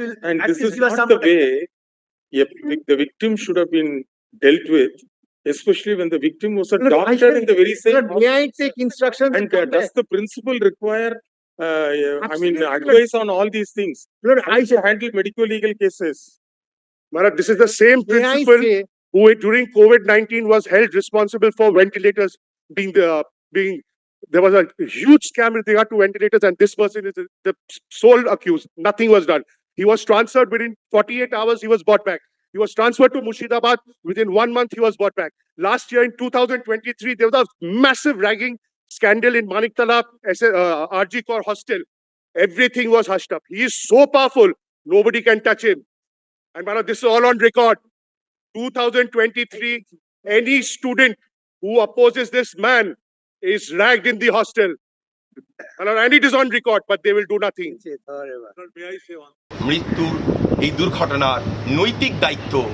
will. And this is not the way a the victim should have been dealt with, especially when the victim was a No, no, doctor said- in the very same. Sir, may I take instructions? And uh, does the principal require, uh, I mean, Absolutely. advice on all these things? No, no, I should handle medical legal cases? Maharaj, this is the same may principal say, who during COVID-19 was held responsible for ventilators being the, being, there was a huge scam with regard to ventilators and this person is the sole accused. Nothing was done. He was transferred within 48 hours, he was brought back. He was transferred to Mushidabad. Within one month, he was brought back. Last year in 2023, there was a massive ragging scandal in Maniktala, uh, RG Core Hostel. Everything was hushed up. He is so powerful, nobody can touch him. And this is all on record. 2023, any student who opposes this man is ragged in the hostel. Maharaj, And it is on record, but they will do nothing. মৃত্যুর এই দুর্ঘটনার নৈতিক দায়িত্ব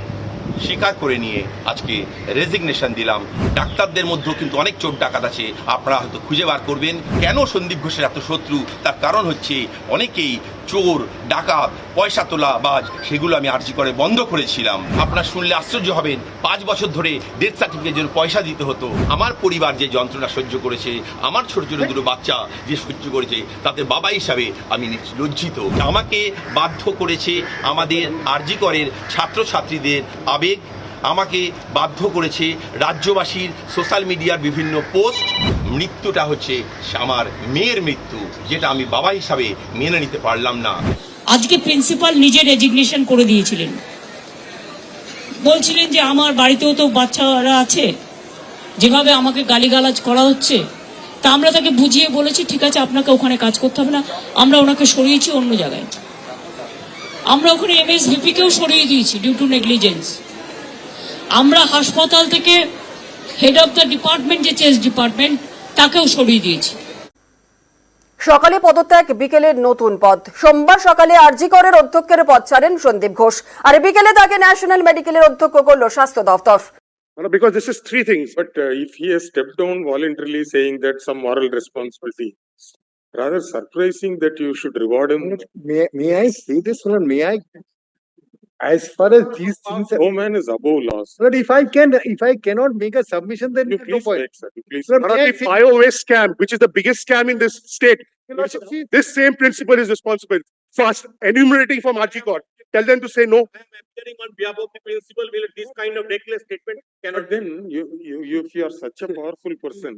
স্বীকার করে নিয়ে আজকে resignation দিলাম। ডাক্তারদের মধ্যেও কিন্তু অনেক চোর ডাকাত আছে। আপনারা হয়তো খুঁজে বার করবেন কেন সন্দীপ ঘোষের এত শত্রু? তার কারণ হচ্ছে অনেকেই চোর, ডাকাত, পয়সা তোলা, বাজ, সেগুলো আমি আর্জি করে বন্ধ করেছিলাম। আপনারা শুনলে আশ্চর্য হবেন, পাঁচ বছর ধরে ডেথ সার্টিফিকেটের জন্য পয়সা দিতে হতো। আমার পরিবার যে যন্ত্রণা সহ্য করেছে, আমার ছোট ছোট দুটো বাচ্চা যে সহ্য করেছে তাতে বাবা হিসাবে আমি লজ্জিত। আমাকে বাধ্য করেছে আমাদের আরজি করের ছাত্রছাত্রীদের আবেগ। আমাকে বাধ্য করেছে রাজ্যবাসীর সোশ্যাল মিডিয়ার বিভিন্ন পোস্ট মৃত্যুটা হচ্ছে আমার মেয়ের মৃত্যু, যেটা আমি বাবা হিসাবে মেনে নিতে পারলাম না। আজকে প্রিন্সিপাল নিজে রেজিগনেশন করে দিয়েছিলেন। বলছিলেন যে আমার বাড়িতেও তো বাচ্চারা আছে, যেভাবে আমাকে গালিগালাজ করা হচ্ছে, তা আমরা তাকে বুঝিয়ে বলেছি, ঠিক আছে, আপনাকে ওখানে কাজ করতে হবে না, আমরা ওনাকে সরিয়েছি অন্য জায়গায়। আমরা ওখানে এমএসভিপি কেও সরিয়ে দিয়েছি ডিউ টু নেগলিজেন্স আমরা হাসপাতাল থেকে হেড অফ দ্য ডিপার্টমেন্ট যে চেস ডিপার্টমেন্ট তাকেও সরিয়ে দিয়েছি সকালে পদত্যাগ বিকেলে নতুন পদ সোমবার সকালে আরজি করের অধ্যক্ষের পদ ছাড়েন সন্দীপ ঘোষ আর বিকেলে তাকে ন্যাশনাল মেডিকেলের অধ্যক্ষ করল স্বাস্থ্য দফতর Maharaj, Because this is three things. But uh, if he has stepped down voluntarily saying that some moral responsibility, rather surprising that you should reward him. may, may I say this one, may I? As far as these things, are- No man is above laws. but if I can, if I cannot make a submission, then You no please point. make, sir. You please. Sir, Maharaj, may I the say- bio scam, which is the biggest scam in this state, Your Lordship, see, this same principal is responsible. First, enumerating from RG Court. Tell them to say no. I am appearing on behalf of the principal, will this kind of reckless statement cannot But then you, you, you, if you are such a powerful person,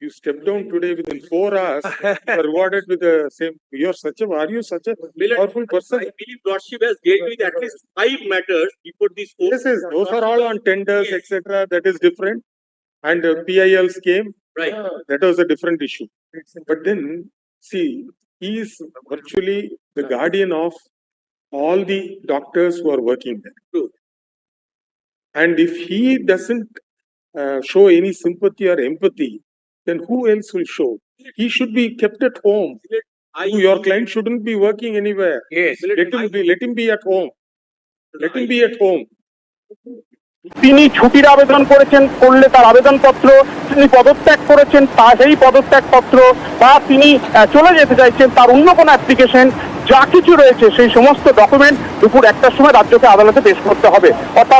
you step down today within four hours, you are rewarded with the same, you are such a, are you such a Will it- powerful person? I believe Lordship has dealt with at least five matters before this. court. This is, those are all on tenders, etc. That is different. And uh, PILs came, Right. that was a different issue. But then, see, he is virtually the guardian of all the doctors who are working there. True. And if he doesn't uh, show any sympathy or empathy, then who else will show? He should be kept at home. I. Your client shouldn't be working anywhere. Yes. Let him be, let him be at home. Let him be at home. তিনি ছুটির আবেদন করেছেন করলে তার আবেদনপত্র তিনি পদত্যাগ করেছেন তা সেই পদত্যাগপত্র বা তিনি আহ, চলে যেতে চাইছেন তার অন্য কোনো অ্যাপ্লিকেশন যা কিছু রয়েছে সেই সমস্ত ডকুমেন্ট দুপুর একটার সময় রাজ্যকে আদালতে পেশ করতে হবে। অর্থাৎ